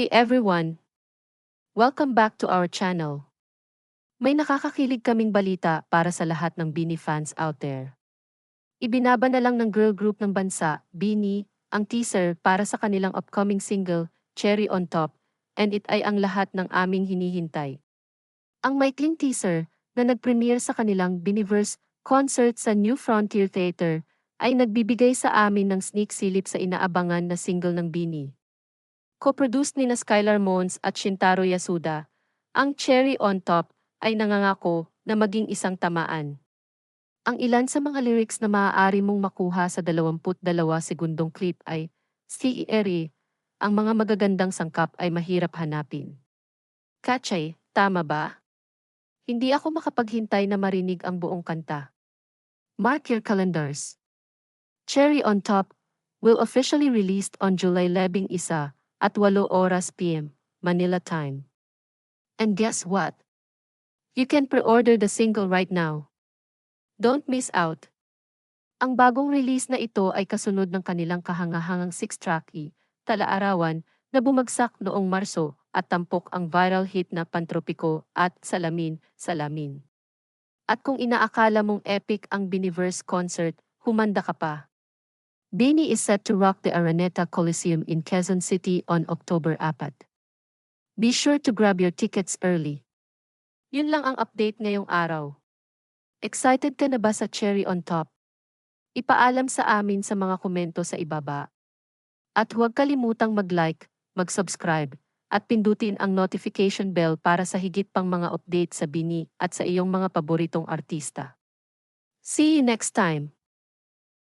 Hey everyone! Welcome back to our channel. May nakakakilig kaming balita para sa lahat ng Bini fans out there. Ibinaba na lang ng girl group ng bansa, Bini, ang teaser para sa kanilang upcoming single, Cherry on Top, and it ay ang lahat ng aming hinihintay. Ang maikling teaser, na nag-premiere sa kanilang Biniverse concert sa New Frontier Theater, ay nagbibigay sa amin ng sneak silip sa inaabangan na single ng Bini. Co-produced ni na Skylar Mons at Shintaro Yasuda, ang Cherry on Top ay nangangako na maging isang tamaan. Ang ilan sa mga lyrics na maaari mong makuha sa 22 segundong clip ay, Si Eri, ang mga magagandang sangkap ay mahirap hanapin. Kachay, tama ba? Hindi ako makapaghintay na marinig ang buong kanta. Mark your calendars. Cherry on Top will officially released on July 11 isa at 8 oras PM, Manila time. And guess what? You can pre-order the single right now. Don't miss out. Ang bagong release na ito ay kasunod ng kanilang kahangahangang 6-track E, Talaarawan, na bumagsak noong Marso at tampok ang viral hit na Pantropiko at Salamin, Salamin. At kung inaakala mong epic ang Biniverse concert, humanda ka pa. Bini is set to rock the Araneta Coliseum in Quezon City on October 4. Be sure to grab your tickets early. Yun lang ang update ngayong araw. Excited ka na ba sa Cherry on Top? Ipaalam sa amin sa mga komento sa ibaba. At huwag kalimutang mag-like, mag-subscribe, at pindutin ang notification bell para sa higit pang mga update sa Bini at sa iyong mga paboritong artista. See you next time!